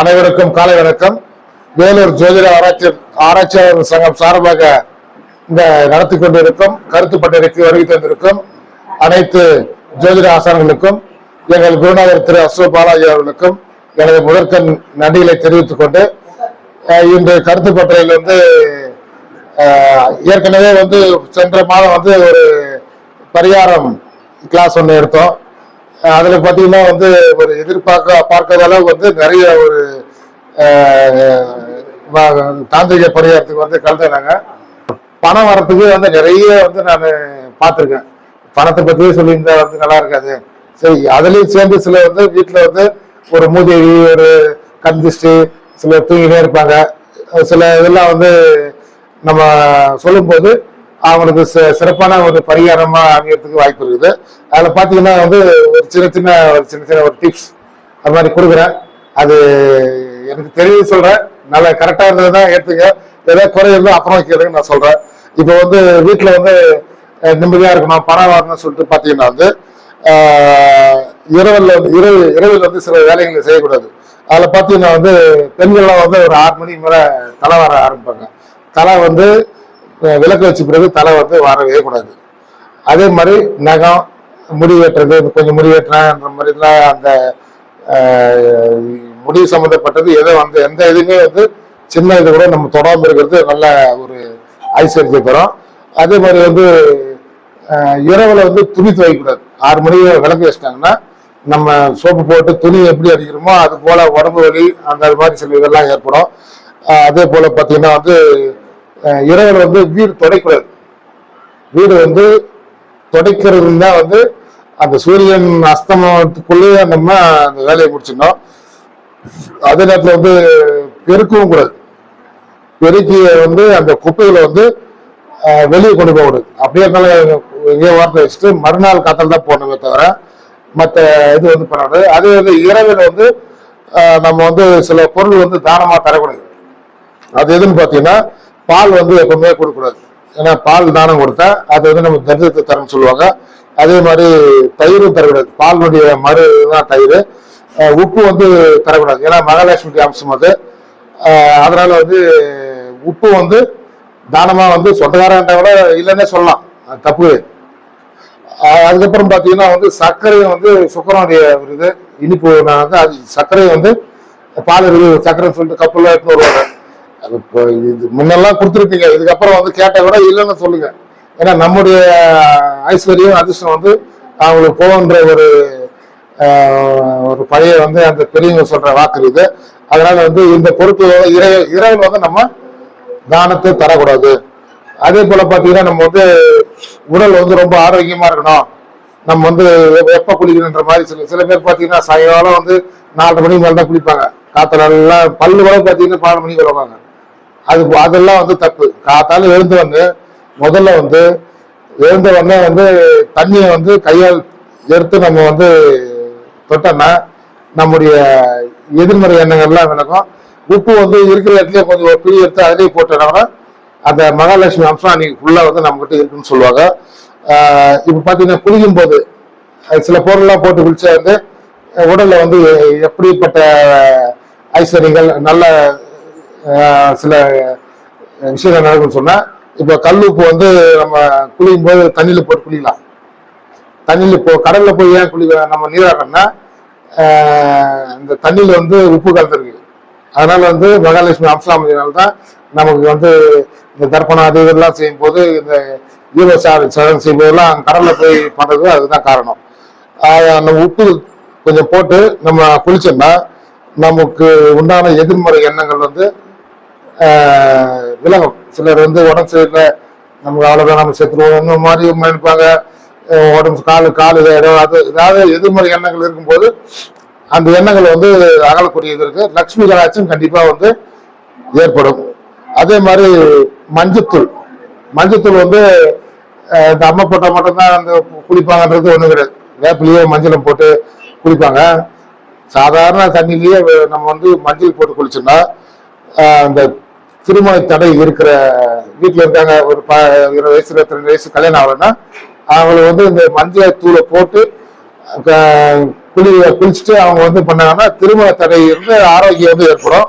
அனைவருக்கும் காலை வணக்கம். வேலூர் ஜோதிட ஆராய்ச்சி ஆராய்ச்சியாளர் சங்கம் சார்பாக இந்த நடத்தி கொண்டிருக்கும் கருத்து பட்டறைக்கு வருகை தந்திருக்கும் அனைத்து ஜோதிட ஆசான்களுக்கும் எங்கள் குருநாதர் திரு அசோக் பாலாஜி அவர்களுக்கும் எனது முதற்கண் நன்றிகளை தெரிவித்துக் கொண்டு இன்று கருத்து பட்டறையில் வந்து ஏற்கனவே வந்து சென்ற மாதம் வந்து ஒரு பரிகாரம் கிளாஸ் ஒன்று எடுத்தோம். அதில் பார்த்தீங்கன்னா வந்து ஒரு எதிர்பார்க்க பார்க்காத அளவுக்கு வந்து நிறைய ஒரு தாந்திரிக பரிகாரத்துக்கு வந்து கலந்துனாங்க பணம் வரத்துக்கு வந்து நிறைய வந்து நான் பார்த்துருக்கேன் பணத்தை பற்றியே சொல்லியிருந்தா வந்து நல்லா இருக்காது. சரி அதுலேயும் சேர்ந்து சில வந்து வீட்டில் வந்து ஒரு மூதேவி ஒரு கந்திஷ்டி சில தூங்கினே இருப்பாங்க. சில இதெல்லாம் வந்து நம்ம சொல்லும்போது அவங்களுக்கு சிறப்பான ஒரு பரிகாரமா அமையறதுக்கு வாய்ப்பு இருக்குது. அதுல பாத்தீங்கன்னா வந்து ஒரு சின்ன சின்ன ஒரு சின்ன சின்ன ஒரு டிப்ஸ் அது மாதிரி கொடுக்குறேன். அது எனக்கு தெரிஞ்சு சொல்றேன். நல்லா கரெக்டா இருந்ததுன்னா ஏத்துங்க. ஏதாவது குறை இருந்தால் அப்புறம் கேளுங்க நான் சொல்றேன். இப்போ வந்து வீட்டுல வந்து நிம்மதியா இருக்கணும் பணம் வரணும்னு சொல்லிட்டு பாத்தீங்கன்னா வந்து இரவில் இரவுல வந்து இரவு இரவில் வந்து சில வேலைகளை செய்யக்கூடாது. அதில் பார்த்தீங்கன்னா வந்து பெண்கள்லாம் வந்து ஒரு ஆறு மணிக்கு மேலே தலை வர ஆரம்பிப்பாங்க. தலை வந்து விளக்கு வச்ச பிறகு தலை வந்து வரவே கூடாது. அதே மாதிரி நகம் முடி வெட்டுறது கொஞ்சம் முடி வெட்டுறேன்ற மாதிரிலாம் அந்த முடி சம்மந்தப்பட்டது எதை வந்து எந்த இதுவுமே வந்து சின்ன இது கூட நம்ம தொடாமல் இருக்கிறது நல்ல ஒரு ஐஸ்வர்யத்தை தரும். அதே மாதிரி வந்து இரவில் வந்து துணி துவைக்கக்கூடாது. ஆறு மணி விளக்கு வச்சிட்டாங்கன்னா நம்ம சோப்பு போட்டு துணி எப்படி அடிக்கிறோமோ அது போல் உடம்பு வலி அந்த மாதிரி சில இதெல்லாம் ஏற்படும். அதே போல் பார்த்தீங்கன்னா வந்து இறைவன் வந்து வீடு துடைக்கிறது. வீடு வந்து துடைக்கிறது தான் வந்து அந்த சூரியன் அஸ்தமனத்துக்குள்ளேயே நம்ம அந்த வேலையை முடிச்சிடணும். அதே நேரத்தில் வந்து பெருக்கவும் கூடாது. பெருக்கி வந்து அந்த குப்பைகளை வந்து வெளியே கொண்டு போகக்கூடாது அப்படியே இருந்தாலும் எங்கேயோ வார்த்தை வச்சுட்டு மறுநாள் காத்தல் தான் போடணுமே தவிர மற்ற இது வந்து பண்ணக்கூடாது. அதே வந்து இரவில் வந்து நம்ம வந்து சில பொருள் வந்து தானமாக தரக்கூடாது. அது எதுன்னு பார்த்தீங்கன்னா பால் வந்து எப்பவுமே கொடுக்கக்கூடாது. ஏன்னா பால் தானம் கொடுத்தா அது வந்து நம்ம தரிசனத்தை தரணும்னு சொல்லுவாங்க. அதே மாதிரி தயிரும் தரக்கூடாது. பாலினுடைய மறு தான் தயிர். உப்பு வந்து தரக்கூடாது. ஏன்னா மகாலட்சுமிக்கு அம்சம் அது. அதனால வந்து உப்பு வந்து தானமாக வந்து சொந்தக்காரன்ட்ட கூட இல்லைன்னே சொல்லலாம். அது தப்பு. அதுக்கப்புறம் பார்த்தீங்கன்னா வந்து சர்க்கரையும் வந்து சுக்கரனுடைய இது இனிப்பு நான் வந்து அது சர்க்கரையை வந்து பால் இருக்குது சர்க்கரை சொல்லிட்டு கப்பலில் எடுத்துன்னு வருவாங்க. அது இப்போ இது முன்னெல்லாம் கொடுத்துருப்பீங்க. இதுக்கப்புறம் வந்து கேட்டால் கூட இல்லைன்னு சொல்லுங்க. ஏன்னா நம்முடைய ஐஸ்வர்யம் அதிர்ஷ்டம் வந்து அவங்களுக்கு போகன்ற ஒரு ஒரு பழைய வந்து அந்த பெரியவங்க சொல்ற வாக்கு இது. அதனால வந்து இந்த பொறுப்பு இறை இறைவன் வந்து நம்ம தானத்தை தரக்கூடாது. அதே போல பார்த்தீங்கன்னா நம்ம வந்து உடல் வந்து ரொம்ப ஆரோக்கியமா இருக்கணும். நம்ம வந்து வெப்ப குளிக்கணுன்ற மாதிரி சில சில பேர் பார்த்தீங்கன்னா சாயங்காலம் வந்து நாலரை மணிக்கு மேலே தான் குளிப்பாங்க. காத்துல நல்லா பல்லு கூட பார்த்தீங்கன்னா பன்னெண்டு மணிக்கு வருவாங்க அது அதெல்லாம் வந்து தப்பு. காத்தால எழுந்து வந்து முதல்ல வந்து எழுந்த உடனே வந்து தண்ணியை வந்து கையால் எடுத்து நம்ம வந்து தொட்டோம்னா நம்முடைய எதிர்மறை எண்ணங்கள்லாம் விளக்கும் உப்பு வந்து இருக்கிற இடத்துல கொஞ்சம் ஒரு பிடி எடுத்து அதிலேயே போட்டோம்னா அந்த மகாலட்சுமி அம்சம் அன்னைக்கு ஃபுல்லா வந்து நம்ம கிட்ட இருக்குன்னு சொல்லுவாங்க. இப்போ இப்ப பாத்தீங்கன்னா குளிக்கும் போது சில பொருள்லாம் போட்டு குளிச்சா வந்து அஹ் உடல்ல வந்து எப்படிப்பட்ட ஐஸ்வர்யங்கள் நல்ல சில விஷயங்கள் நடக்கும்னு சொன்னேன் இப்போ கல்லுப்பு வந்து நம்ம குளிக்கும் போது தண்ணியில் போட்டு குளிக்கலாம். தண்ணியில் இப்போ கடலில் போய் ஏன் குளி நம்ம நீராடுறோம்னா இந்த தண்ணியில் வந்து உப்பு கலந்துருக்கு. அதனால வந்து மகாலட்சுமி அம்சாமதினால தான் நமக்கு வந்து இந்த தர்ப்பணம் அது இதெல்லாம் செய்யும் போது இந்த ஜீவசார சடங்கு செய்யும் போதெல்லாம் கடலில் போய் பண்ணுறது அதுதான் காரணம். நம்ம உப்பு கொஞ்சம் போட்டு நம்ம குளிச்சோம்னா நமக்கு உண்டான எதிர்மறை எண்ணங்கள் வந்து விலகும். சிலர் வந்து உடம்பு சரியில்லை நமக்கு அவ்வளோதான் நம்ம செத்துருவோம் இந்த மாதிரி நினைப்பாங்க உடம்பு காலு காலு அது ஏதாவது எதிர்மறை எண்ணங்கள் இருக்கும்போது அந்த எண்ணங்கள் வந்து அகலக்கூடியது இருக்கு. லக்ஷ்மி கடாட்சம் கண்டிப்பாக வந்து ஏற்படும். அதே மாதிரி மஞ்சத்தூள். மஞ்சத்தூள் வந்து இந்த அம்மை போட்டால் மட்டும்தான் அந்த குளிப்பாங்கன்றது ஒன்றும் கிடையாது. வேப்பிலையோ மஞ்சளும் போட்டு குளிப்பாங்க. சாதாரண தண்ணியிலேயே நம்ம வந்து மஞ்சள் போட்டு குளிச்சோம்னா இந்த அந்த திருமண தடை இருக்கிற வீட்டில் இருக்காங்க ஒரு ப இருபது வயசு இருபத்தி ரெண்டு வயசு கல்யாணம் ஆகலைன்னா அவங்களை வந்து இந்த மஞ்சள் தூளை போட்டு குளி குளிச்சுட்டு அவங்க வந்து பண்ணாங்கன்னா திருமண தடை இருந்து ஆரோக்கியம் வந்து ஏற்படும்.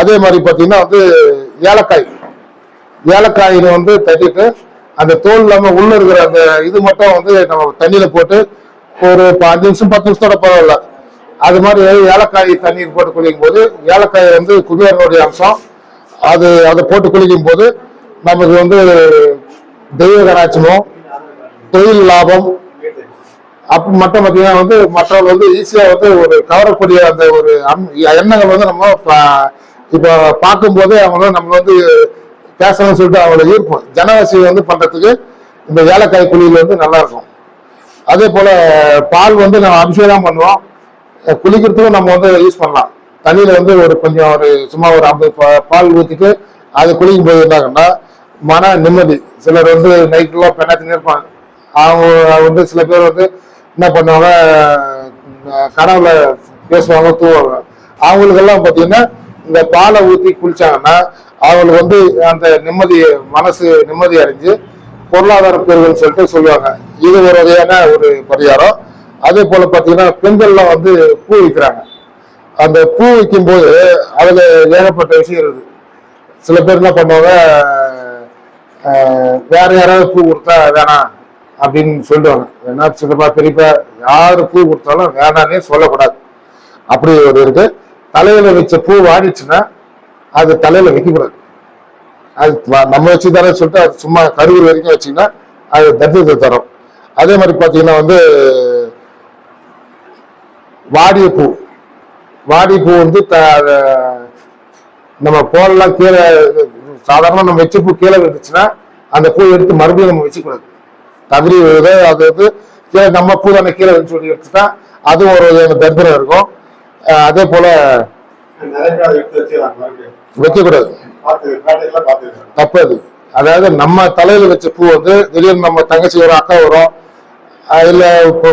அதே மாதிரி பார்த்தீங்கன்னா வந்து ஏலக்காய். ஏலக்காயில வந்து தட்டிட்டு அந்த தோல் இல்லாமல் உள்ள இருக்கிற அந்த இது மட்டும் வந்து நம்ம தண்ணியில போட்டு ஒரு அஞ்சு நிமிஷம் பத்து நிமிஷத்தோட பரவாயில்ல. அது மாதிரி ஏலக்காய் தண்ணீர் போட்டு குளிக்கும் போது ஏலக்காய் வந்து குபேரனுடைய அம்சம். அது அதை போட்டு குளிக்கும் போது நமக்கு வந்து தெய்வ கராட்சமும் தொழில் லாபம். அப்ப மட்டும் பார்த்தீங்கன்னா வந்து மற்றவர்கள் வந்து ஈஸியா வந்து ஒரு கவரக்கூடிய அந்த ஒரு அம்- எண்ணங்கள் வந்து நம்ம பா- இப்போ பார்க்கும்போதே அவங்க நம்ம வந்து பேசணும்னு சொல்லிட்டு அவங்கள ஈர்ப்போம். ஜனவசி வந்து பண்றதுக்கு இந்த ஏலக்காய் குழியில் வந்து நல்லா இருக்கும். அதே போல பால் வந்து நம்ம அபிஷேகம் பண்ணுவோம். குளிக்கிறதுக்கும் நம்ம வந்து யூஸ் பண்ணலாம். தண்ணியில வந்து ஒரு கொஞ்சம் ஒரு சும்மா ஒரு ஐம்பது பால் ஊற்றிட்டு அது குளிக்கும் போது என்னாங்கன்னா மன நிம்மதி. சிலர் வந்து நைட்லாம் பெண்ணாத்தினே இருப்பாங்க. அவங்க வந்து சில பேர் வந்து என்ன பண்ணுவாங்க கனவுல பேசுவாங்க தூவாங்க. அவங்களுக்கெல்லாம் பார்த்தீங்கன்னா இந்த பாலை ஊற்றி குளிச்சாங்கன்னா அவங்களுக்கு வந்து அந்த நிம்மதி மனசு நிம்மதி அடைஞ்சு பொருளாதார பேர்கள் சொல்லிட்டு சொல்லுவாங்க. இது ஒரு வகையான ஒரு பரிகாரம். அதே போல பார்த்தீங்கன்னா பெண்கள்லாம் வந்து பூ விற்கிறாங்க. அந்த பூ விற்கும் போது அதுல ஏகப்பட்ட விஷயம் இருக்குது சில பேர் என்ன பண்ணுவாங்க வேற யாராவது பூ கொடுத்தா வேணாம் அப்படின்னு சொல்லுவாங்க. ஏன்னா சின்னப்பா பெரியப்பா யாரு பூ கொடுத்தாலும் வேணான்னே சொல்லக்கூடாது. அப்படி ஒரு இருக்கு. தலையில வச்ச பூ வாடிச்சுன்னா அது தலையில வைக்கக்கூடாது. அது நம்ம வச்சு தானே சொல்லிட்டு அது சும்மா கருவூர் வரைக்கும் வச்சிங்கன்னா அது தரித்திரத்தை தரும். அதே மாதிரி பார்த்தீங்கன்னா வந்து வாடிய பூ. வாடி பூ வந்து த- நம்ம போடலாம் கீழே சாதாரண நம்ம வச்ச பூ கீழே விழுந்துச்சுன்னா அந்த பூ எடுத்து மறுபடியும் நம்ம வச்சுக்கூடாது. தவறி விழுது அது வந்து கீழே நம்ம பூ தானே கீழே விழுந்து சொல்லி எடுத்துட்டா அதுவும் ஒரு வகையான தரித்திரம் இருக்கும். அதே போல எடுத்து வைக்கக்கூடாது. பார்த்து தப்பு அது அதாவது நம்ம தலையில வச்ச பூ வந்து திடீர்னு நம்ம தங்கச்சி வரும் அக்கா வரும். அஹ் இல்ல இப்போ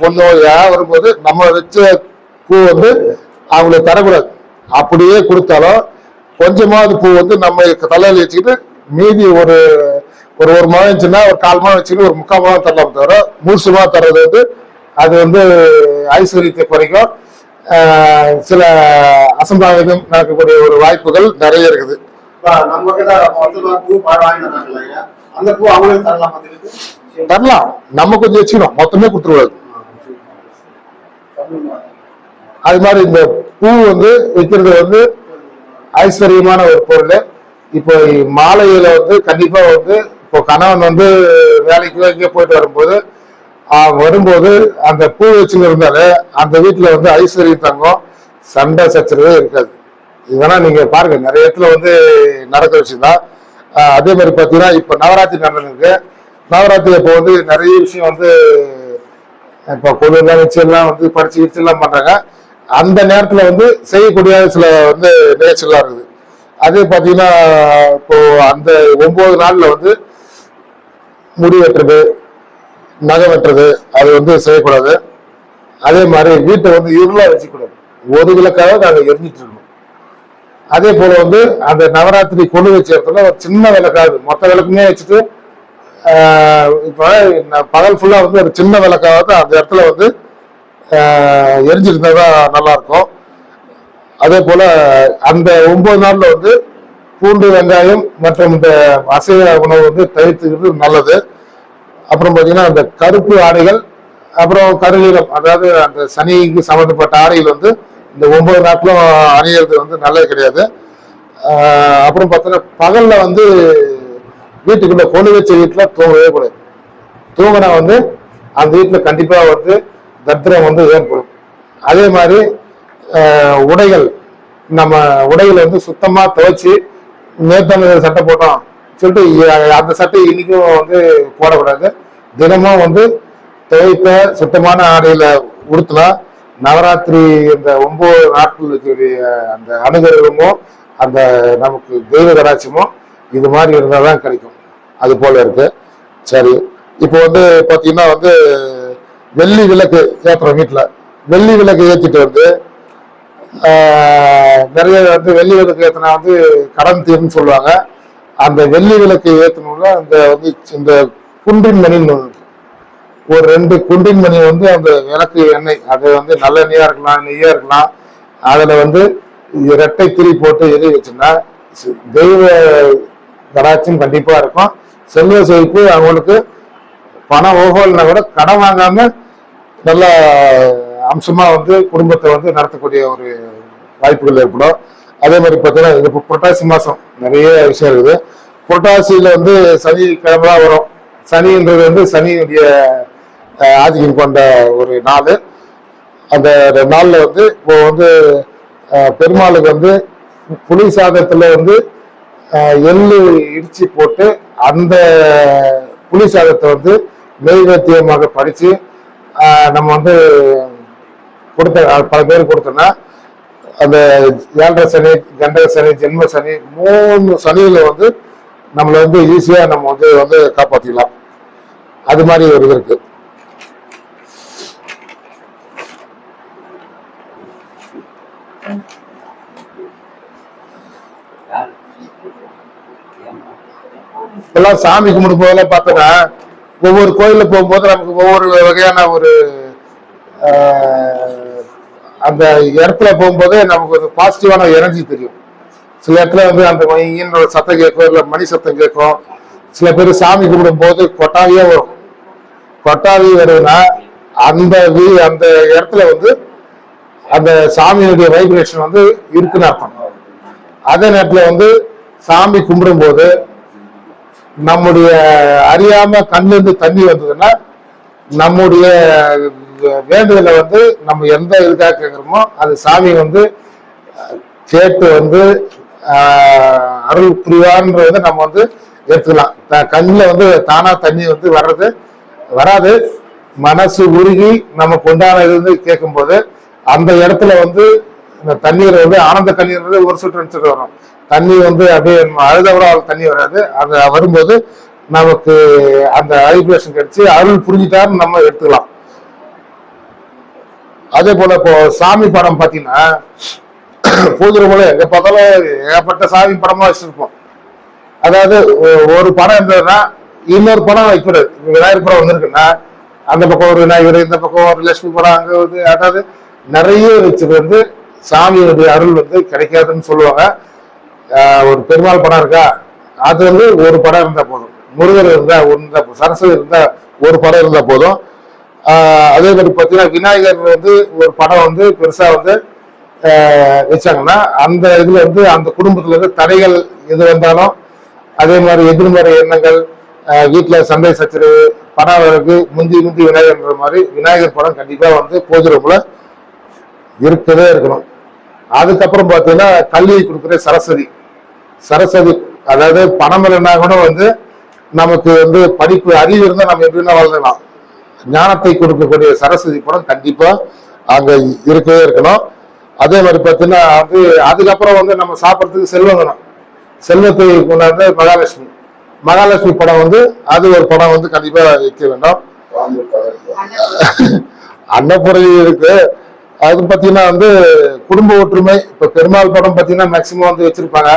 பொண்ணு வரும்போது நம்ம வச்ச பூ வந்து அவங்களுக்கு தரக்கூடாது. அப்படியே கொடுத்தாலும் கொஞ்சமாவது பூ வந்து நம்ம தலையில வச்சுக்கிட்டு மீதி ஒரு ஒரு ஒரு முழம் இருந்துச்சுன்னா ஒரு கால் முழம் வச்சுக்கிட்டு ஒரு முக்கால் முழம் தரலாம் தவிர முழுசுமா தர்றது வந்து அது வந்து ஐஸ்வர்யத்தை குறைக்கும். சில அசம்பாவிதம் நடக்கக்கூடிய ஒரு வாய்ப்புகள் நிறைய இருக்குது. தரலாம் நம்ம கொஞ்சம் வச்சுக்கணும். மொத்தமே கொடுத்துருவாரு. அது மாதிரி இந்த பூ வந்து வைக்கிறது வந்து ஐஸ்வர்யமான ஒரு பொருள். இப்போ மாலையில வந்து கண்டிப்பா வந்து இப்போ கணவன் வந்து வேலைக்கு எங்கேயோ போயிட்டு வரும்போது வரும்போது அந்த பூ வச்சுன்னு இருந்தாலே அந்த வீட்டில் வந்து ஐஸ்வர்யம் தங்கம் சண்டை சச்சரவே இருக்காது. இதெல்லாம் நீங்க பாருங்க. நிறைய இடத்துல வந்து நடக்கிற விஷயம் தான். அதே மாதிரி பார்த்தீங்கன்னா இப்போ நவராத்திரி நடந்திருக்கு. நவராத்திரி இப்போ வந்து நிறைய விஷயம் வந்து இப்போ குழுலாம் வச்சு எல்லாம் வந்து படிச்சு வச்சு எல்லாம் பண்றாங்க. அந்த நேரத்துல வந்து செய்யக்கூடிய சில வந்து நிகழ்ச்சிகள்லாம் இருக்குது. அதே பார்த்தீங்கன்னா இப்போ அந்த ஒன்பது நாள்ல வந்து முடி வெட்டுறது நகை வெட்டுறது அது வந்து செய்யக்கூடாது. அதே மாதிரி வீட்டை வந்து இருளா வச்சுக்கூடாது. ஒரு விளக்காக நாங்கள் எரிஞ்சிட்டு இருக்கோம். அதே போல வந்து அந்த நவராத்திரி கொண்டு வச்ச இடத்துல ஒரு சின்ன விளக்காது மொத்த விளக்குமே வச்சுட்டு இப்போ நான் பகல் ஃபுல்லா வந்து ஒரு சின்ன விளக்காவது அந்த இடத்துல வந்து எரிஞ்சிருந்தா தான் நல்லா இருக்கும் அதே போல அந்த ஒன்பது நாள்ல வந்து பூண்டு வெங்காயம் மற்றும் இந்த அசைவ உணவு வந்து தவிர்த்துக்கிறது நல்லது. அப்புறம் பார்த்தீங்கன்னா அந்த கருப்பு ஆடைகள் அப்புறம் கருவீரம் அதாவது அந்த சனிக்கு சம்மந்தப்பட்ட ஆடைகள் வந்து இந்த ஒன்பது நாட்களும் அணியிறது வந்து நல்லது கிடையாது. அப்புறம் பார்த்தோன்னா பகல்ல வந்து வீட்டுக்குள்ள கொண்டு வச்ச வீட்டில் தூங்கவே கூடாது. தூங்கினா வந்து அந்த வீட்டில் கண்டிப்பாக வந்து தத்திரம் வந்து ஏற்படும். அதே மாதிரி உடைகள். நம்ம உடைகளை வந்து சுத்தமாக துவைச்சி நேர்த்தமிழர் சட்டை போட்டோம். சொல்லிட்டு அந்த சட்டை இன்னைக்கும் வந்து போடக்கூடாது. தினமும் வந்து துவைத்த சுத்தமான ஆடையில உடுத்தலாம். நவராத்திரி இந்த ஒன்பது நாட்கள் அந்த அனுகிரகமும் அந்த நமக்கு தெய்வ கடாட்சியமும் இது மாதிரி இருந்தால் தான் கிடைக்கும். அது போல இருக்கு. சரி. இப்போ வந்து பார்த்தீங்கன்னா வந்து வெள்ளி விளக்கு ஏற்றுறோம் வீட்டில் வெள்ளி விளக்கு ஏற்றிட்டு வந்து நிறைய வந்து வெள்ளி விளக்கு ஏற்றினா வந்து கடன் தீர்னு சொல்லுவாங்க. அந்த வெள்ளி விளக்கு ஏற்றணும்னா அந்த வந்து இந்த குன்றின் மணின்னு ஒண்ணு ஒரு ரெண்டு குண்டின் மணி வந்து அந்த விளக்கு எண்ணெய் அது வந்து நல்லெண்ணெயா இருக்கலாம் நெய்யா இருக்கலாம். அதுல வந்து இரட்டை திரி போட்டு எரி வச்சோம்னா தெய்வ கடாட்சியம் கண்டிப்பா இருக்கும். செல்வ செழிப்பு அவங்களுக்கு பணம் ஓகோல்னா கூட கடன் வாங்காம நல்ல அம்சமா வந்து குடும்பத்தை வந்து நடத்தக்கூடிய ஒரு வாய்ப்புகள் ஏற்படும். அதே மாதிரி பார்த்தீங்கன்னா இது இப்போ புரட்டாசி மாசம் நிறைய விஷயம் இருக்குது. புரட்டாசியில வந்து சனி கிழமை வரும். சனின்றது வந்து சனியுடைய ஆதிக்கம் கொண்ட ஒரு நாள். அந்த நாளில் வந்து இப்போ வந்து பெருமாளுக்கு வந்து புளி சாதத்தில் வந்து எள்ளு இடிச்சு போட்டு அந்த புளி சாதத்தை வந்து நெய்வேத்தியமாக படித்து நம்ம வந்து கொடுத்த பல பேர் கொடுத்தோம்னா அந்த ஏழரை சனி கண்டக சனி ஜென்ம சனி மூணு சனியில வந்து நம்மளை வந்து ஈஸியாக நம்ம வந்து வந்து காப்பாத்திக்கலாம் அது மாதிரி ஒரு இது இருக்கு. எல்லாம் சாமி கும்பிடும் போதெல்லாம் பார்த்தோன்னா ஒவ்வொரு கோயிலில் போகும்போது நமக்கு ஒவ்வொரு வகையான ஒரு அந்த இடத்துல போகும்போது நமக்கு ஒரு பாசிட்டிவான எனர்ஜி தெரியும். சில இடத்துல வந்து அந்த மையின்னு சத்தம் கேட்கும் இல்லை மணி சத்தம் கேட்கும். சில பேர் சாமி கும்பிடும் போது கொட்டாவியே வரும். கொட்டாவி வருதுன்னா அந்த வீ அந்த இடத்துல வந்து அந்த சாமியுடைய வைப்ரேஷன் வந்து இருக்குன்னு அர்த்தம். அதே நேரத்தில் வந்து சாமி கும்பிடும்போது நம்முடைய அறியாம கண்ணுல தண்ணி வந்ததுன்னா நம்முடைய வேண்டுதலை வந்து நம்ம எந்த இதுக்காக கேட்குறோமோ அது சாமி வந்து கேட்டு வந்து அருள் புரிவார்ன்றதை நம்ம வந்து எடுத்துக்கலாம் த- வந்து தானா தண்ணி வந்து வர்றது வராது. மனசு உருகி நம்ம கொண்டாட இருந்து கேட்கும்போது அந்த இடத்துல வந்து இந்த தண்ணீர் வந்து ஆனந்த கண்ணீர் வந்து ஒரு சுற்று ரெண்டு வரும். தண்ணி வந்து அப்படியே நம்ம அழுத விட அவ்வளவு தண்ணி வராது. அது வரும்போது நமக்கு அந்த வைப்ரேஷன் கிடைச்சு அருள் புரிஞ்சுட்டாருன்னு நம்ம எடுத்துக்கலாம். அதே போல இப்போ சாமி படம் பார்த்தீங்கன்னா பூதுரை போல எங்க பார்த்தாலும் ஏகப்பட்ட சாமி படமா வச்சிருப்போம். அதாவது ஒ- ஒரு படம் இருந்ததுன்னா இன்னொரு படம் வைக்கிறது விநாயகர் படம் வந்திருக்குன்னா அந்த பக்கம் ஒரு விநாயகர் இந்த பக்கம் ஒரு லட்சுமி படம் அங்க வந்து அதாவது நிறைய வச்சது வந்து சாமியுடைய அருள் வந்து கிடைக்காதுன்னு சொல்லுவாங்க. ஒரு பெருமாள் படம் இருக்கா? அது வந்து ஒரு படம் இருந்தால் போதும். முருகர் இருந்தால் ஒன்று போதும். சரஸ்வதி இருந்தால் ஒரு படம் இருந்தால் போதும். அதே மாதிரி பார்த்தீங்கன்னா விநாயகர் வந்து ஒரு படம் வந்து பெருசாக வந்து வச்சாங்கன்னா அந்த இதில் வந்து அந்த குடும்பத்தில் இருந்து தடைகள் எது வந்தாலும் அதே மாதிரி எதிர்மறை எண்ணங்கள் வீட்டில் சண்டை சச்சரவு பணம் வரக்கு முந்தி முந்தி விநாயகர்ன்ற மாதிரி விநாயகர் படம் கண்டிப்பாக வந்து பூஜை ரூம்ல இருக்கவே இருக்கணும். அதுக்கப்புறம் பார்த்தீங்கன்னா கல்வியை கொடுக்குற சரஸ்வதி. சரஸ்வதி அதாவது பணம் இல்லைன்னா கூட வந்து நமக்கு வந்து படிப்பு அறிவு இருந்தால் நம்ம எப்படின்னா வளர்ந்துக்கலாம் ஞானத்தை கொடுக்கக்கூடிய சரஸ்வதி படம் கண்டிப்பா அங்க இருக்கவே இருக்கணும். அதே மாதிரி பார்த்தீங்கன்னா வந்து அதுக்கப்புறம் வந்து நம்ம சாப்பிட்றதுக்கு செல்வம் வேணும் செல்வத்தை கொண்டாந்து மகாலட்சுமி. மகாலட்சுமி படம் வந்து அது ஒரு படம் வந்து கண்டிப்பா வைக்க வேண்டும். அன்னப்புறை இருக்கு. அது பார்த்தீங்கன்னா வந்து குடும்ப ஒற்றுமை இப்போ பெருமாள் படம் பார்த்தீங்கன்னா மேக்சிமம் வந்து வச்சிருப்பாங்க.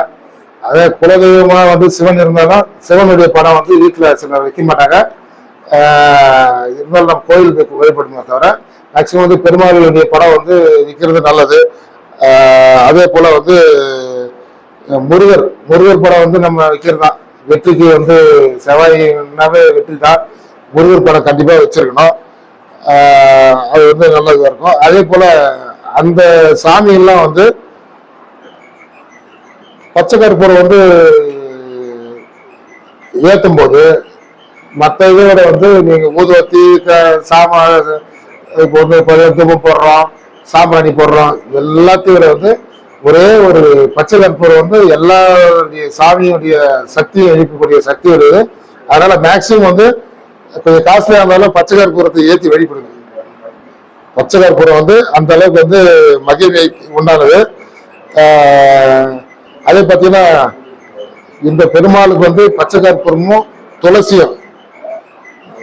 அதே குலதெய்வமாக வந்து சிவன் இருந்தாலும் சிவனுடைய படம் வந்து வீட்டில் சிலர் வைக்க மாட்டாங்க. இருந்தாலும் நம்ம கோயில் வழிபடுமே தவிர மேக்சிமம் வந்து பெருமாளுடைய படம் வந்து விற்கிறது நல்லது. அதே போல் வந்து முருகர் முருகர் படம் வந்து நம்ம வைக்கிறது தான். வெற்றிக்கு வந்து செவ்வாய்னாவே வெற்றி தான். முருகர் படம் கண்டிப்பாக வச்சிருக்கணும். அது வந்து நல்லதாக இருக்கும். அதே போல் அந்த சாமியெல்லாம் வந்து பச்சை கற்பூரம் வந்து ஏற்றும் போது மற்ற இதோட வந்து நீங்கள் ஊதுவத்தி சாமா இப்போ வந்து இப்போ போடுறோம் சாம்பிராணி போடுறோம் எல்லாத்தையும் வந்து ஒரே ஒரு பச்சை கற்பூரம் வந்து எல்லாருடைய சாமியுடைய சக்தியை எழுப்பக்கூடிய சக்தி வருது. அதனால மேக்சிமம் வந்து கொஞ்சம் காஸ்ட்லியா இருந்தாலும் பச்சை கற்பூரத்தை ஏற்றி வழிபடுங்க பச்சை கற்பூரம் வந்து அந்த அளவுக்கு வந்து மகிமை உண்டானது. அதே பார்த்தீங்கன்னா இந்த பெருமாளுக்கு வந்து பச்சை கற்பூரமும் துளசியும்.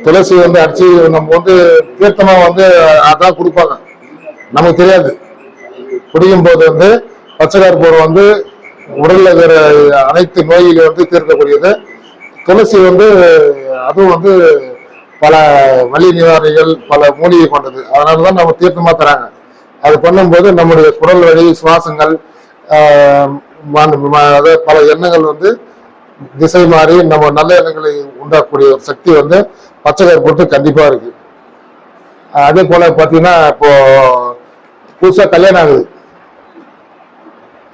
துளசி வந்து அடிச்சு நம்ம வந்து தீர்த்தமா வந்து அதான் கொடுப்பாங்க. நமக்கு தெரியாது. குடிக்கும் போது வந்து பச்சை கற்பூரம் வந்து உடல்ல இருக்கிற அனைத்து நோய்களை வந்து தீர்க்கக்கூடியது. துளசி வந்து அதுவும் வந்து பல வலி நிவாரணிகள் பல மூலிகை கொண்டது. அதனாலதான் நம்ம தீர்த்தமாக தராங்க. அது பண்ணும்போது நம்முடைய குரல் வழி சுவாசங்கள் அதாவது பல எண்ணங்கள் வந்து திசை மாறி நம்ம நல்ல எண்ணங்களை உண்டாக்கக்கூடிய ஒரு சக்தி வந்து பச்சைக்கயிறு போட்டு கண்டிப்பாக இருக்கு. அதே போல பார்த்தீங்கன்னா இப்போ புதுசாக கல்யாணம் ஆகுது.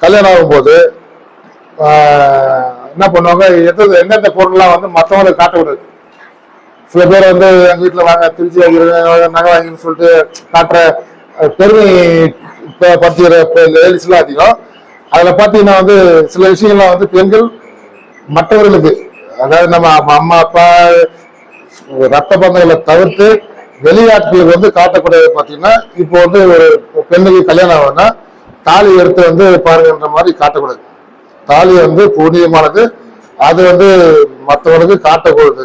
கல்யாணம் ஆகும்போது என்ன பண்ணுவாங்க எது எந்தெந்த பொருள்லாம் வந்து மற்றவங்களுக்கு காட்டக்கூடாது சில பேர் வந்து எங்க வீட்டுல வாங்க திருச்சி வாங்கிறேன் நகை வாங்கின்னு சொல்லிட்டு காட்டுற பெருமை படுத்துகிற லேடிஸ்லாம் அதிகம். அதுல பாத்தீங்கன்னா வந்து சில விஷயங்கள்லாம் வந்து பெண்கள் மற்றவர்களுக்கு அதாவது நம்ம அம்மா- அப்பா ரத்த பந்தங்களை தவிர்த்து வெளிநாட்டுகளுக்கு வந்து காட்டக்கூடியது பாத்தீங்கன்னா இப்போ வந்து ஒரு பெண்ணுக்கு கல்யாணம் ஆகும்னா தாலி எடுத்து வந்து பாருங்கன்ற மாதிரி காட்டக்கூடாது. தாலி வந்து புண்ணியமானது. அது வந்து மற்றவங்களுக்கு காட்டக்கூடாது.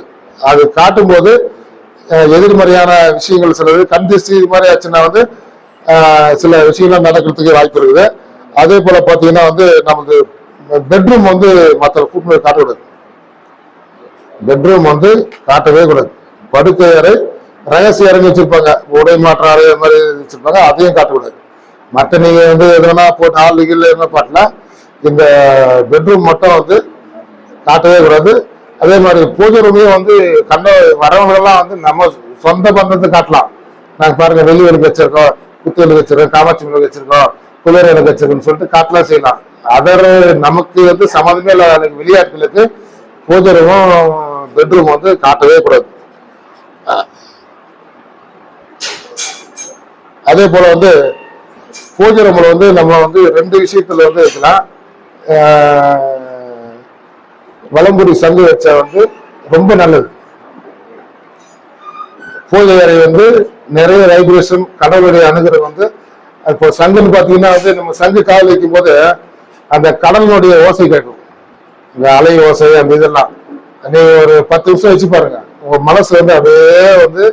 அது காட்டும் போது எதிர்மறையான விஷயங்கள் சிலது. கண் திருஷ்டி இது மாதிரி ஆச்சுன்னா வந்து சில விஷயங்கள் நடக்கிறதுக்கு வாய்ப்பு இருக்குது. அதே போல பார்த்தீங்கன்னா வந்து நமக்கு பெட்ரூம் வந்து மற்ற கூட்டு காட்டக்கூடாது. பெட்ரூம் வந்து காட்டவே கூடாது. படுக்கை அறை ரகசிய அறைன்னு வச்சிருப்பாங்க. உடை மாற்ற அறை அது மாதிரி வச்சிருப்பாங்க. அதையும் காட்டக்கூடாது. மற்ற நீங்க வந்து எதுனா போட்டு ஆள் கீழ என்ன பாட்டலாம் இந்த பெட்ரூம் மட்டும் வந்து காட்டவே கூடாது. அதே மாதிரி பூஜை ரூமையும் வந்து கண்ட வரவங்களெல்லாம் வந்து நம்ம சொந்த பந்தத்தை காட்டலாம். நாங்க பாருங்க வெள்ளி வச்சிருக்கோம் குத்து விளக்கு வச்சிருக்கோம் காமாட்சி விளக்கு வச்சிருக்கோம் குளிர் வச்சிருக்கோம்னு சொல்லிட்டு காட்டலாம் செய்யலாம். அதர் நமக்கு வந்து சம்மந்தமே இல்லாத வெளியாட்களுக்கு பூஜை ரூமும் பெட்ரூம் வந்து காட்டவே கூடாது. அதே போல வந்து பூஜை ரூம்ல வந்து நம்ம வந்து ரெண்டு விஷயத்துல வந்து இருக்கலாம். வலம்புரி சங்கு வச்சா வந்து ரொம்ப நல்லது. பூஜை அறை வந்து நிறைய வைப்ரேஷன் கடவுளுடைய அணுகிறது வந்து இப்போ சங்குன்னு பார்த்தீங்கன்னா வந்து நம்ம சங்கு கால் வைக்கும் போது அந்த கடலினுடைய ஓசை கேட்கும். இந்த அலை ஓசை அந்த இதெல்லாம். நீ ஒரு பத்து நிமிஷம் வச்சு பாருங்க. உங்க மனசு வந்து அப்படியே வந்து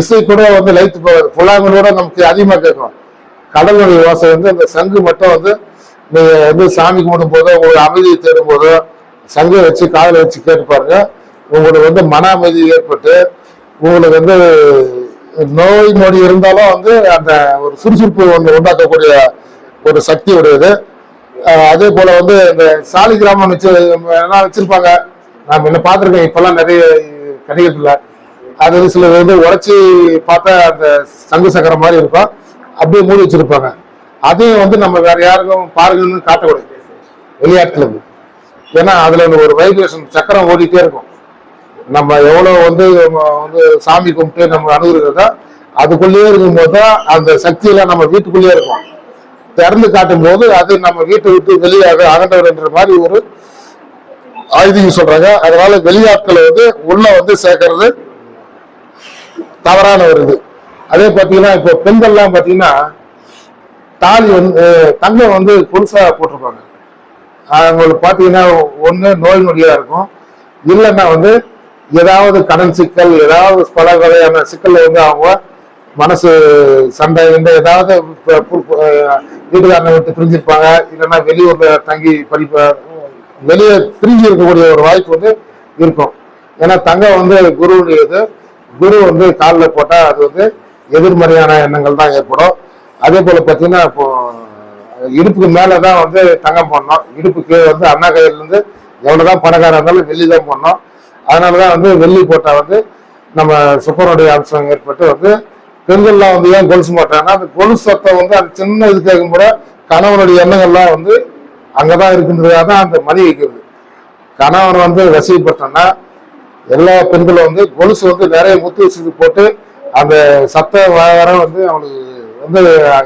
இசை கூட வந்து லைத்து போகாது புலாங்கனோட நமக்கு அதிகமாக கேட்கும். கடலுடைய ஓசை வந்து அந்த சங்கு மட்டும் வந்து நீங்க வந்து சாமி கும்பிடும் போதோ உங்களுக்கு அமைதியை தேடும் போதோ சங்கை வச்சு காதில் வச்சு கேட்டு பாருங்க. உங்களுக்கு வந்து மன அமைதி ஏற்பட்டு உங்களுக்கு வந்து நோய் நொடி இருந்தாலும் வந்து அந்த ஒரு சுறுசுறுப்பு ஒன்று உண்டாக்கக்கூடிய ஒரு சக்தி உடையது. அதே போல வந்து இந்த சாலி கிராமம் வச்சு எல்லாம் வச்சிருப்பாங்க. நான் முன்ன பார்த்துருக்கேன் இப்பெல்லாம் நிறைய கிடைக்கிறதில்ல அது சில சிலர் வந்து உடச்சி பார்த்தா அந்த சங்கு சக்கரம் மாதிரி இருக்கும். அப்படியே மூடி வச்சிருப்பாங்க. அதையும் வந்து நம்ம வேற யாருக்கும் பாருங்கன்னு காட்டக்கூடாது. வெளியாட்களுக்கு ஏன்னா அதுல ஒரு வைப்ரேஷன் சக்கரம் ஓடிட்டே இருக்கும். நம்ம எவ்வளவு வந்து நம்ம வந்து சாமி கும்பிட்டு நம்ம அணுகுறதோ அதுக்குள்ளேயே இருக்கும்போது தான் அந்த சக்தியெல்லாம் நம்ம வீட்டுக்குள்ளேயே இருக்கும். திறந்து காட்டும் போது அது நம்ம வீட்டை விட்டு வெளியாக அகண்டவர்ன்ற மாதிரி ஒரு ஆயுதம் சொல்றாங்க. அதனால வெளியாட்களை வந்து உள்ள வந்து சேர்க்கறது தவறான ஒரு இது. அதே பார்த்தீங்கன்னா இப்போ பெண்கள்லாம் பார்த்தீங்கன்னா தாலி வந்து தங்கம் வந்து புதுசாக போட்டிருப்பாங்க. அவங்களுக்கு பார்த்தீங்கன்னா ஒன்று நோய் நொடியாக இருக்கும். இல்லைன்னா வந்து ஏதாவது கடன் சிக்கல் ஏதாவது பல வகையான சிக்கல் வந்து அவங்க மனசு சண்டை இந்த ஏதாவது ப- வீட்டுக்காரனை விட்டு பிரிஞ்சிருப்பாங்க. இல்லைன்னா வெளியூர்ல தங்கி படிப்ப வெளியே பிரிஞ்சு இருக்கக்கூடிய ஒரு வாய்ப்பு வந்து இருக்கும். ஏன்னா தங்கம் வந்து குருவுடையது. குரு வந்து காலில் போட்டால் அது வந்து எதிர்மறையான எண்ணங்கள் தான் ஏற்படும். அதே போல் பார்த்தீங்கன்னா இப்போ இடுப்புக்கு மேலே தான் வந்து தங்கம் போடணும். இடுப்புக்கு வந்து அண்ணா கையிலேருந்து எவ்வளோ தான் பணக்காரா இருந்தாலும் வெள்ளி தான் போடணும். அதனாலதான் வந்து வெள்ளி போட்டால் வந்து நம்ம சுக்கரனுடைய அம்சம் ஏற்பட்டு வந்து பெண்கள்லாம் வந்து ஏன் கொலுசு மாட்டாங்கன்னா அந்த கொலுசு சத்தம் வந்து அந்த சின்ன இது கேட்கும் கூட கணவனுடைய எண்ணங்கள்லாம் வந்து அங்கே தான் இருக்குன்றதுக்காக தான் அந்த மதி வைக்கிறது. கணவன் வந்து வசதிப்பட்டோம்னா எல்லா பெண்களும் வந்து கொலுசு வந்து நிறைய முத்து வச்சு போட்டு அந்த சத்த வர வர வந்து அவனுக்கு வந்து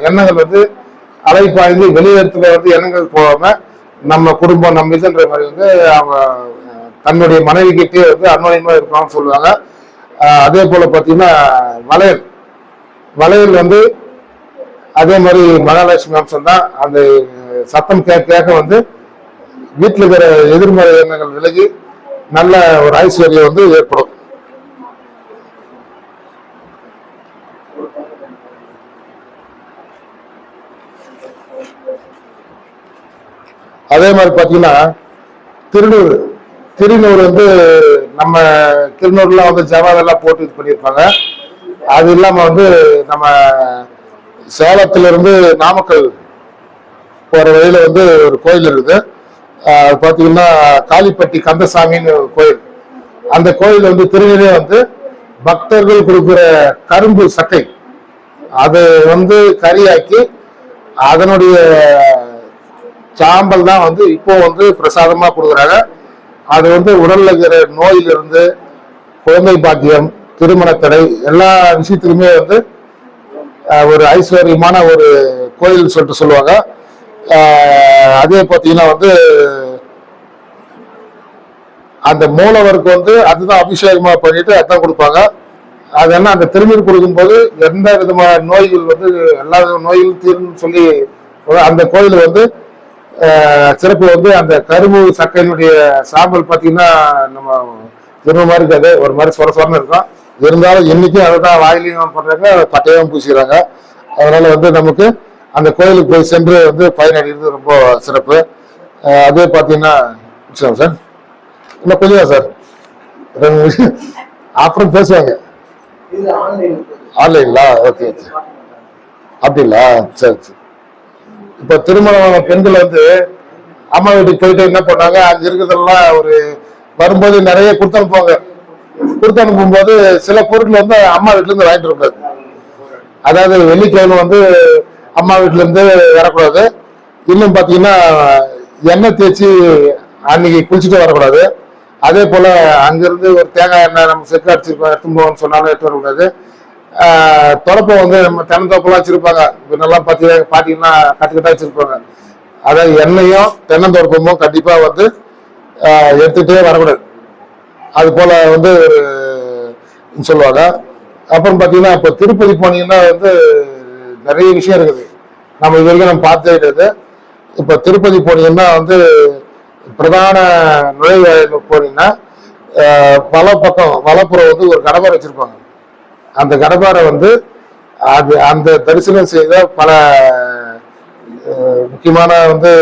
எண்ணங்கள் வந்து அலைப்பாய்ந்து வெளியிடத்துல வந்து எண்ணங்கள் போகாம நம்ம குடும்பம் நம்ம இதுன்ற மாதிரி வந்து அவங்க தன்னுடைய மனைவி கிட்டே வந்து அன்வயமா இருப்பான்னு சொல்லுவாங்க. அதே போல பாத்தீங்கன்னா வளையல். வளையல் வந்து அதே மாதிரி மகாலட்சுமி அம்சம் தான் அந்த சத்தம் கேட்க கேட்க வந்து வீட்டில் இருக்கிற எதிர்மறை எண்ணங்கள் விலகி நல்ல ஒரு ஐஸ்வர்யம் வந்து ஏற்படும். அதே மாதிரி பார்த்தீங்கன்னா திருநூறு திருநூறு வந்து நம்ம திருநூறுல வந்து ஜவாதெல்லாம் போட்டு இது பண்ணியிருப்பாங்க. அது இல்லாமல் வந்து நம்ம சேலத்திலிருந்து நாமக்கல் போகிற வழியில் வந்து ஒரு கோயில் இருக்குது. பார்த்தீங்கன்னா அது காளிப்பட்டி கந்தசாமின்னு ஒரு கோயில். அந்த கோயில் வந்து திருநீரே வந்து பக்தர்கள் கொடுக்குற கரும்பு சக்கை. அதை வந்து கறியாக்கி அதனுடைய சாம்பல் தான் வந்து இப்போ வந்து பிரசாதமா கொடுக்குறாங்க. அது வந்து உடல்ல இருக்கிற நோயிலிருந்து குழந்தை பாக்கியம் திருமண தடை எல்லா விஷயத்திலுமே வந்து ஒரு ஐஸ்வர்யமான ஒரு கோயில் சொல்லிட்டு சொல்லுவாங்க. அதே பார்த்தீங்கன்னா வந்து அந்த மூலவருக்கு வந்து அதுதான் அபிஷேகமா பண்ணிட்டு அதான் கொடுப்பாங்க. அது என்ன அந்த திருநீர் கொடுக்கும்போது எந்த விதமான நோய்கள் வந்து எல்லா நோய்களும் தீரும்னு சொல்லி அந்த கோயில் வந்து சிறப்பு வந்து அந்த கரும்பு சக்கையினுடைய சாம்பல் பார்த்தீங்கன்னா நம்ம திரும்ப மாதிரி இருக்காது. ஒரு மாதிரி சொர சொரன்னு இருக்கும். இருந்தாலும் இன்னைக்கும் அதை தான் வாயிலையும் பண்றாங்க பட்டையும் பூசிக்கிறாங்க. அதனால வந்து நமக்கு அந்த கோயிலுக்கு போய் சென்று வந்து பயனடைகிறது ரொம்ப சிறப்பு. அதே பார்த்தீங்கன்னா சார். இன்னும் கொஞ்சம் சார். ரெண்டு நிமிஷம். அப்புறம் பேசுவாங்க. ஆன்லைன்லா? Okay okay. அப்படிங்களா? சரி சரி. இப்போ திருமணம் பெண்கள் வந்து அம்மா வீட்டுக்கு போயிட்டு என்ன பண்ணாங்க? அங்க இருக்கிறதெல்லாம் ஒரு வரும்போது நிறைய கொடுத்து அனுப்புவாங்க. கொடுத்து அனுப்பும்போது சில பொருட்கள் வந்து அம்மா வீட்டுல இருந்து வாங்கிட்டு இருக்காது அதாவது வெள்ளிக்கிழமை வந்து அம்மா வீட்டுல இருந்து வரக்கூடாது. இன்னும் பாத்தீங்கன்னா எண்ணெய் தேய்ச்சி அன்னைக்கு குளிச்சுட்டு வரக்கூடாது. அதே போல அங்கிருந்து ஒரு தேங்காய் எண்ணெய் நம்ம செக்கு அடிச்சிருக்கோம் எடுத்துன்னு போவோம்னு சொன்னாலும் எடுத்து வரக்கூடாது. ஆஹ் வந்து நம்ம தென்னந்தோப்பெல்லாம் வச்சிருப்பாங்க. நல்லா பார்த்தீங்கன்னா பார்த்தீங்கன்னா கட்டுக்கட்டா வச்சிருப்பாங்க. அதை எண்ணெயும் தென்னந்தோப்பமும் கண்டிப்பாக வந்து எடுத்துகிட்டே வரக்கூடாது. அது போல் வந்து ஒரு சொல்லுவாங்க. அப்புறம் பார்த்தீங்கன்னா இப்போ திருப்பதி போனீங்கன்னா வந்து நிறைய விஷயம் இருக்குது. நம்ம இது வரைக்கும் நம்ம பார்த்தே கிடையாது. இப்போ திருப்பதி போனீங்கன்னா வந்து பிரதான நுழைவாயில் போனீங்கன்னா வலப்பக்கம் பக்கம் வலப்புறம் வந்து ஒரு கடப்பாரை வச்சுருப்பாங்க. அந்த கடப்பாரை வந்து அது அந்த தரிசனம் செய்த பல முக்கியமான வந்து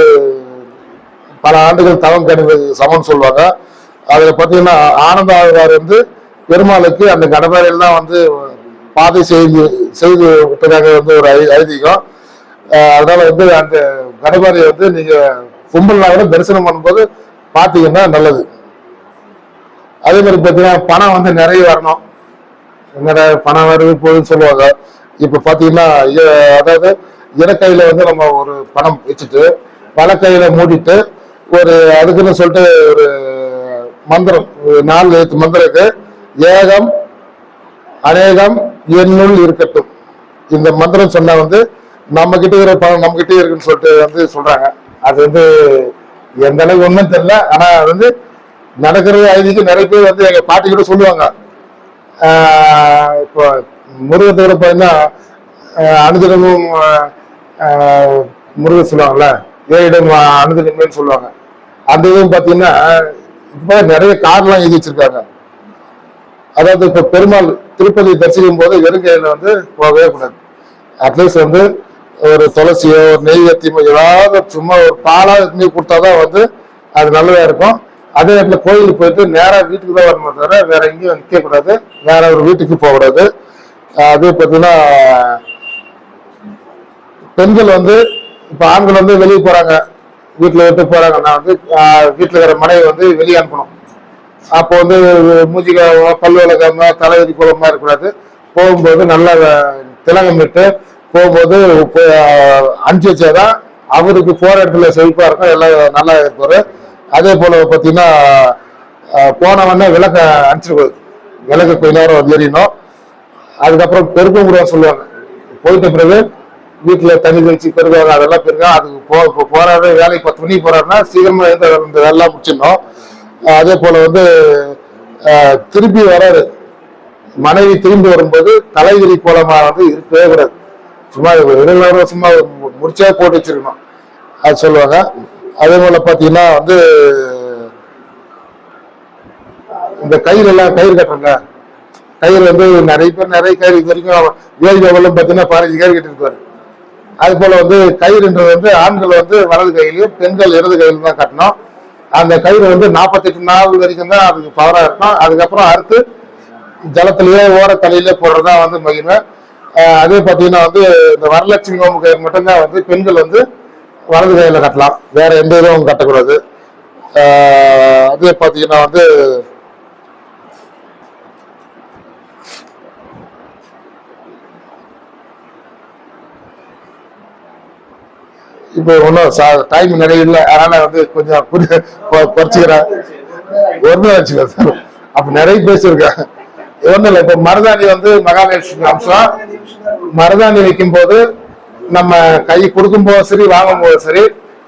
பல ஆண்டுகள் தவம் கணிவு சமம் சொல்லுவாங்க. அதில் பார்த்தீங்கன்னா ஆனந்த ஆழ்வார் வந்து பெருமாளுக்கு அந்த கடற்கரையில் தான் வந்து பாதை செய்து செய்து விட்டதாக வந்து ஒரு ஐ- ஐதீகம். அதனால வந்து அந்த கடப்பாறையை வந்து நீங்கள் கும்பல்னா கூட தரிசனம் பண்ணும்போது பார்த்தீங்கன்னா நல்லது. அதே மாதிரி பார்த்தீங்கன்னா பணம் வந்து நிறைய வரணும். என்னடா பணம் வருது போகுதுன்னு சொல்லுவாங்க. இப்ப பாத்தீங்கன்னா அதாவது இடக்கையில வந்து நம்ம ஒரு பணம் வச்சுட்டு வலக்கையில மூடிட்டு ஒரு அதுக்குன்னு சொல்லிட்டு ஒரு மந்திரம் ஒரு நாலு எழுத்து மந்திரக்கு ஏகம் அநேகம் என்னுள் இருக்கட்டும். இந்த மந்திரம் சொன்னா வந்து நம்ம கிட்ட இருக்கிற பணம் நம்ம கிட்டே இருக்குன்னு சொல்லிட்டு வந்து சொல்றாங்க. அது வந்து எந்த அளவுக்கு ஒண்ணும் தெரியல. ஆனா வந்து நடக்கிறது ஐதிக்கு நிறைய பேர் வந்து எங்க பாட்டி கூட சொல்லுவாங்க. இப்போ முருகத்தோட பார்த்தீங்கன்னா அனுதினமும் முருகன் சொல்லுவாங்கல்ல ஏழிடம் அனுதினமே சொல்லுவாங்க. அந்த இதுவும் பார்த்தீங்கன்னா இப்போ நிறைய கார்லாம் எழுதி வச்சிருக்காங்க. அதாவது இப்போ பெருமாள் திருப்பதி தரிசிக்கும் போது வெறுங்கையில் வந்து போகவே கூடாது. அட்லீஸ்ட் வந்து ஒரு துளசியோ ஒரு நெய் ஏற்றியமோ ஏதாவது சும்மா ஒரு பாலாக நீ கொடுத்தாதான் வந்து அது நல்லதாக இருக்கும். அதே இடத்துல கோயிலுக்கு போயிட்டு நேராக வீட்டுக்கு தான் வரணும் தவிர வேற எங்கேயும் நிற்கக்கூடாது வேற ஒரு வீட்டுக்கு போகக்கூடாது அதே பார்த்தீங்கன்னா பெண்கள் வந்து இப்போ ஆண்கள் வந்து வெளியே போகிறாங்க வீட்டில் விட்டு போகிறாங்கன்னா வந்து வீட்டில் இருக்கிற மனைவி வந்து வெளியே அனுப்பணும். அப்போ வந்து மூஞ்சி கழுவாம, பல்லு விளக்காம குளமா இருக்கக்கூடாது. போகும்போது நல்லா திலகம் விட்டு போகும்போது அனுப்பிச்சு வச்சாதான் அவருக்கு போற இடத்துல செழிப்பா இருக்கும். எல்லாம் நல்லா இருப்பாரு. அதே போல பார்த்தீங்கன்னா ஆஹ், விளக்க உடனே விளக்க அனுப்பிச்சிருக்கூடாது விளக்கு கொஞ்ச நேரம் எறியணும் அதுக்கப்புறம் பெருக்கம் கூட சொல்லுவாங்க. போயிட்ட பிறகு வீட்டில் தண்ணி தெளிச்சு பெருக்குவாங்க அதெல்லாம் பெருங்க அதுக்கு போ போறாரு வேலைக்கு பத்து மணிக்கு போறாருன்னா சீக்கிரமாக எழுந்து இந்த வேலைலாம் முடிச்சிடணும். அதே போல் வந்து திரும்பி வராரு. மனைவி திரும்பி வரும்போது தலைவிரி கோலமா வந்து இருக்கவே கூடாது. சும்மா இருபது சும்மா முடிச்சா போட்டு வச்சிருக்கணும். அது சொல்லுவாங்க. அதே போல பாத்தீங்கன்னா வந்து இந்த கயிறு எல்லாம் கயிறு கட்டுறாங்க. கயிறு வந்து நிறைய பேர் நிறைய கயிறு இது வரைக்கும் ஏழு லெவலும் பார்த்தீங்கன்னா பதினஞ்சு கயிறு கட்டிருப்பாரு அது போல வந்து கயிறுன்றது வந்து ஆண்கள் வந்து வலது கையிலையும் பெண்கள் இடது கையிலும் தான் கட்டணும். அந்த கயிறு வந்து நாற்பத்தெட்டு நாள் வரைக்கும் தான் அதுக்கு பவராக இருக்கும். அதுக்கப்புறம் அறுத்து ஜலத்திலேயே ஓர தலையிலே போடுறதா வந்து மகிமை. அதே பார்த்தீங்கன்னா வந்து இந்த வரலட்சுமி நோம்பு கயிறு மட்டும்தான் வந்து பெண்கள் வந்து வலது கையில் கட்டலாம். வேற எந்த இதுவும் கட்டக்கூடாது. ஆஹ் அதே பார்த்தீங்கன்னா வந்து இப்போ ஒன்றும் டைம் நிறைய இல்லை. அதனால வந்து கொஞ்சம் குறைச்சிக்கிறேன் ஒன்றும் வச்சுக்கோ சார் அப்போ நிறைய பேசியிருக்கேன் ஒன்றும் இல்லை இப்போ மருதாணி வந்து மகாலட்சுமி அம்சம். மருதாணி வைக்கும் போது நம்ம கை கொடுக்கும் போதும் சரி வாங்கும் போதும் சரி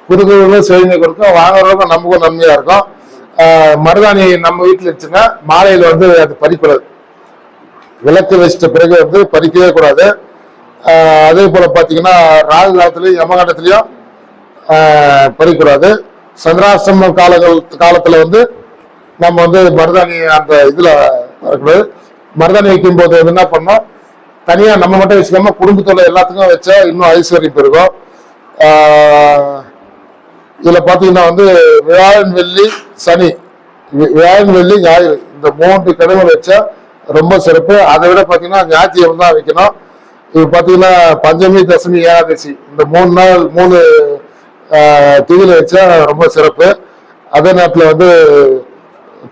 கொடுக்குறவங்களும் செழிமை கொடுக்கும் வாங்குறவங்களுக்கும் நமக்கும் நன்மையா இருக்கும். மருதாணி நம்ம வீட்டில் இருந்துச்சுன்னா மாலையில் வந்து அது பறிக்கூடாது. விளக்கு வச்சிட்ட பிறகு வந்து பறிக்கவே கூடாது. அதே போல பார்த்தீங்கன்னா ராகு காலத்துலையும் யமகாலத்திலயும் பறிக்கூடாது. சந்திராசிரம காலங்கள் காலத்துல வந்து நம்ம வந்து மருதாணி அந்த இதுல வரக்கூடாது. மருதாணி வைக்கும் போது என்ன பண்ணோம் தனியாக நம்ம மட்டும் வச்சுக்காம குடும்பத்தோட எல்லாத்துக்கும் வச்சா இன்னும் ஐஸ்வர்யம் பெருகும் இதில் பார்த்தீங்கன்னா வந்து வியாழன் வெள்ளி சனி. வியாழன் வெள்ளி ஞாயிறு. இந்த மூன்று கிழமை வச்சா ரொம்ப சிறப்பு. அதை விட பார்த்தீங்கன்னா ஞாயிற்றுக்கிழமை தான் வைக்கணும். இது பார்த்தீங்கன்னா பஞ்சமி தசமி ஏகாதசி. இந்த மூணு நாள் மூணு திதியில் வச்சா ரொம்ப சிறப்பு. அதே நேரத்தில் வந்து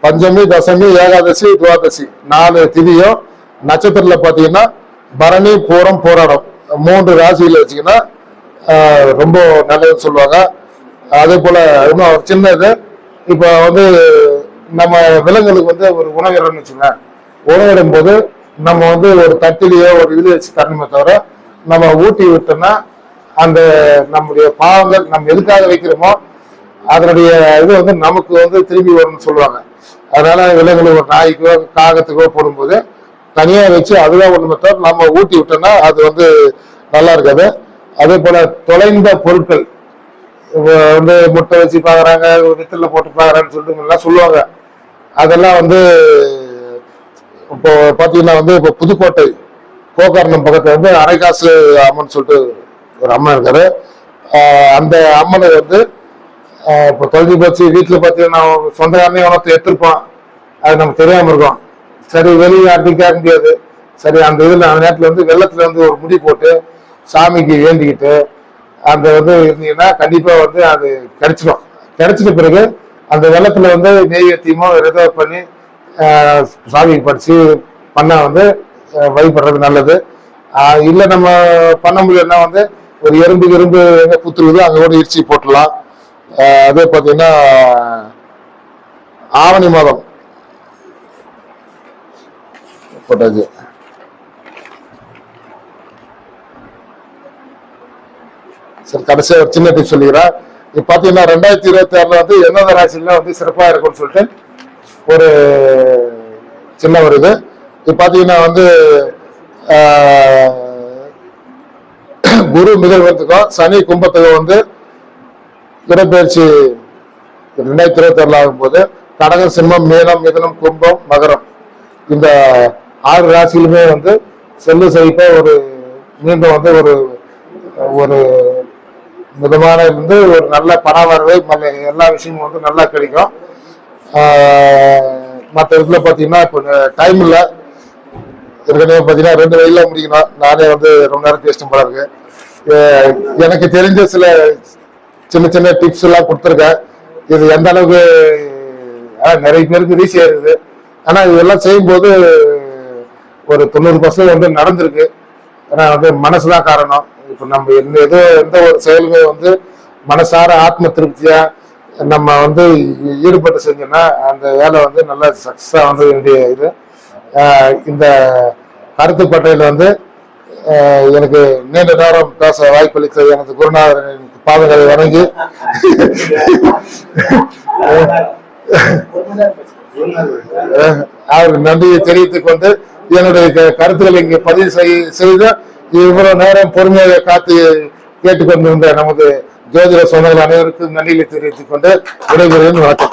பஞ்சமி தசமி ஏகாதசி துவாதசி. நாலு திதியும் நட்சத்திரத்தில் பார்த்தீங்கன்னா பரணி பூரம் போராடம் மூன்று ராசியில் வச்சீங்கன்னா ரொம்ப நல்லதுன்னு சொல்லுவாங்க. அதே போல் இன்னும் ஒரு சின்ன இது. இப்போ வந்து நம்ம விலங்குகளுக்கு வந்து ஒரு உணவிடம்னு வச்சுக்கோங்க உணவிடும் போது நம்ம வந்து ஒரு தட்டிலேயோ ஒரு இது வச்சு தரணுமே தவிர நம்ம ஊட்டி விட்டோம்னா அந்த நம்முடைய பாவங்கள் நம்ம எதுக்காக வைக்கிறோமோ அதனுடைய இது வந்து நமக்கு வந்து திரும்பி வரும்னு சொல்லுவாங்க. அதனால விலங்குகளுக்கு ஒரு நாய்க்கோ காகத்துக்கோ போடும்போது தனியா வச்சு அதுதான் ஒண்ணு தவிர நம்ம ஊட்டி விட்டோம்னா அது வந்து நல்லா இருக்காது. அதே போல தொலைந்த பொருட்கள். வந்து முட்டை வச்சு பாக்குறாங்க வித்துல போட்டு பாக்குறாங்கன்னு சொல்லிட்டு எல்லாம் சொல்லுவாங்க. அதெல்லாம் வந்து இப்போ பாத்தீங்கன்னா வந்து இப்போ புதுக்கோட்டை கோகர்ணம் பக்கத்துல வந்து அரைக்காசு அம்மன் சொல்லிட்டு ஒரு அம்மன் இருக்காரு. அந்த அம்மனை வந்து இப்போ தொலைஞ்சு போச்சு. வீட்டுல பாத்தீங்கன்னா சொந்தக்காரனே உனக்கு எடுத்திருப்பான் அது நமக்கு தெரியாம இருக்கும். சரி வெளியே யார்ட்டையும் கேட்க முடியாது சரி அந்த இதில் அந்த நேரத்தில் வந்து வெள்ளத்தில் வந்து ஒரு முடி போட்டு சாமிக்கு வேண்டிக்கிட்டு அந்த வந்து இருந்தீங்கன்னா கண்டிப்பாக வந்து அது கிடைச்சிடும். கிடைச்சிட்ட பிறகு அந்த வெள்ளத்தில் வந்து நெய்வேத்தியமோ ஏதோ பண்ணி சாமிக்கு படித்து பண்ணால் வந்து வழிபடுறது நல்லது. இல்லை நம்ம பண்ண முடியலன்னா வந்து ஒரு எறும்பு எறும்பு எங்கே புத்துருக்குதோ அங்கே கூட இடிச்சு போட்டுடலாம். அதே பார்த்தீங்கன்னா ஆவணி மாதம். போட்டாச்சு சரி கடைசியாக ஒரு சின்ன டிப் சொல்லிக்கிறேன். இப்போ பார்த்தீங்கன்னா ரெண்டாயிரத்தி இருபத்தி ஆறுல வந்து எந்தெந்த ராசிலாம் வந்து சிறப்பாக இருக்கும்னு சொல்லிட்டு ஒரு சின்ன ஒரு இது. இப்போ பார்த்தீங்கன்னா வந்து குரு மிதல்வத்துக்கும் சனி கும்பத்துக்கும் வந்து இடப்பெயர்ச்சி ரெண்டாயிரத்தி இருபத்தி ஆறில் ஆகும்போது கடகம் சிம்மம் மீனம் மிதனம் கும்பம் மகரம். இந்த ஆறு ராசியிலுமே வந்து செல்லு செழிப்பா ஒரு மீண்டும் வந்து ஒரு ஒரு மிதமான இருந்து ஒரு நல்ல பணவரவு மற்ற எல்லா விஷயமும் வந்து நல்லா கிடைக்கும். மற்ற இதில் பார்த்தீங்கன்னா இப்போ டைம் இல்லை ஏற்கனவே பார்த்தீங்கன்னா ரெண்டு வயதில் முடிக்கணும். நானே வந்து ரொம்ப நேரம் பேசிட்டு போல இருக்கு. எனக்கு தெரிஞ்ச சில சின்ன சின்ன டிப்ஸ் எல்லாம் கொடுத்துருக்கேன். இது எந்த அளவுக்கு நிறைய பேருக்கு ரீச் ஆயிருக்குது ஆனால் இதெல்லாம் செய்யும்போது ஒரு தொண்ணூறு பர்சன்ட் வந்து நடந்திருக்கு. ஏன்னா வந்து மனசுதான் காரணம். இப்போ நம்ம எந்த ஏதோ எந்த ஒரு செயலுமே வந்து மனசார ஆத்ம திருப்தியா நம்ம வந்து ஈடுபட்டு செஞ்சோம்னா அந்த வேலை வந்து நல்ல சக்ஸஸா வந்து வேண்டிய இது. இந்த கருத்து பட்டையில வந்து எனக்கு நீண்ட நேரம் பேச வாய்ப்பளித்த எனது குருநாதரின் பாதங்களை வணங்கி அவருக்கு நன்றியை தெரிவித்துக் கொண்டு என்னுடைய க- கருத்துக்களை இங்கே பதிவு செய்- செய்து இவ்வளவு நேரம் பொறுமையாக காத்து கேட்டுக்கொண்டிருந்த நமது ஜோதிட சொந்தங்கள் அனைவருக்கும் நன்றியை தெரிவித்துக் கொண்டு விடைபெறுகிறேன். வணக்கம்.